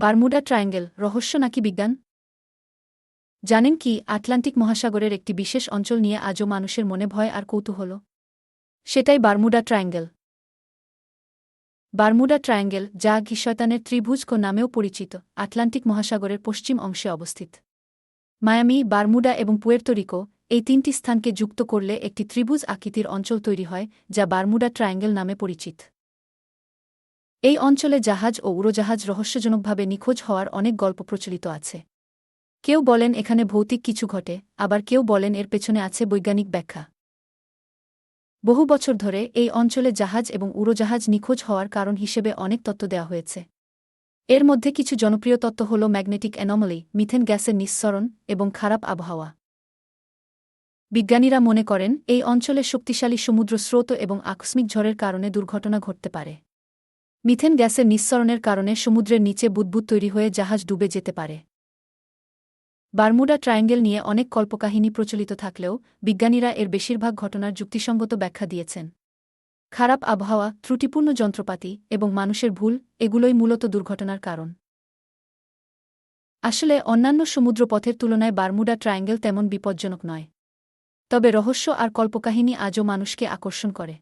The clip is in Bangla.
বারমুডা ট্রায়াঙ্গেল, রহস্য নাকি বিজ্ঞান? জানেন কি, আটলান্টিক মহাসাগরের একটি বিশেষ অঞ্চল নিয়ে আজও মানুষের মনে ভয় আর কৌতূহল। সেটাই বারমুডা ট্রায়াঙ্গেল। বারমুডা ট্রায়াঙ্গেল, যা ঘিশয়তানের ত্রিভুজক নামেও পরিচিত, আটলান্টিক মহাসাগরের পশ্চিম অংশে অবস্থিত। মায়ামি, বারমুডা এবং পুয়ের্তোরিকো এই তিনটি স্থানকে যুক্ত করলে একটি ত্রিভুজ আকৃতির অঞ্চল তৈরি হয়, যা বারমুডা ট্রায়াঙ্গেল নামে পরিচিত। এই অঞ্চলে জাহাজ ও উড়োজাহাজ রহস্যজনকভাবে নিখোঁজ হওয়ার অনেক গল্প প্রচলিত আছে। কেউ বলেন এখানে ভৌতিক কিছু ঘটে, আবার কেউ বলেন এর পেছনে আছে বৈজ্ঞানিক ব্যাখ্যা। বহু বছর ধরে এই অঞ্চলে জাহাজ এবং উড়োজাহাজ নিখোঁজ হওয়ার কারণ হিসেবে অনেক তত্ত্ব দেওয়া হয়েছে। এর মধ্যে কিছু জনপ্রিয় তত্ত্ব হল ম্যাগনেটিক অ্যানমলি, মিথেন গ্যাসের নিঃসরণ এবং খারাপ আবহাওয়া। বিজ্ঞানীরা মনে করেন, এই অঞ্চলে শক্তিশালী সমুদ্র স্রোত এবং আকস্মিক ঝড়ের কারণে দুর্ঘটনা ঘটতে পারে। মিথেন গ্যাসের নিঃসরণের কারণে সমুদ্রের নিচে বুদবুদ তৈরি হয়ে জাহাজ ডুবে যেতে পারে। বারমুডা ট্রায়াঙ্গেল নিয়ে অনেক কল্পকাহিনী প্রচলিত থাকলেও বিজ্ঞানীরা এর বেশিরভাগ ঘটনার যুক্তিসঙ্গত ব্যাখ্যা দিয়েছেন। খারাপ আবহাওয়া, ত্রুটিপূর্ণ যন্ত্রপাতি এবং মানুষের ভুল, এগুলোই মূলত দুর্ঘটনার কারণ। আসলে অন্যান্য সমুদ্রপথের তুলনায় বারমুডা ট্রায়াঙ্গেল তেমন বিপজ্জনক নয়। তবে রহস্য আর কল্পকাহিনী আজও মানুষকে আকর্ষণ করে।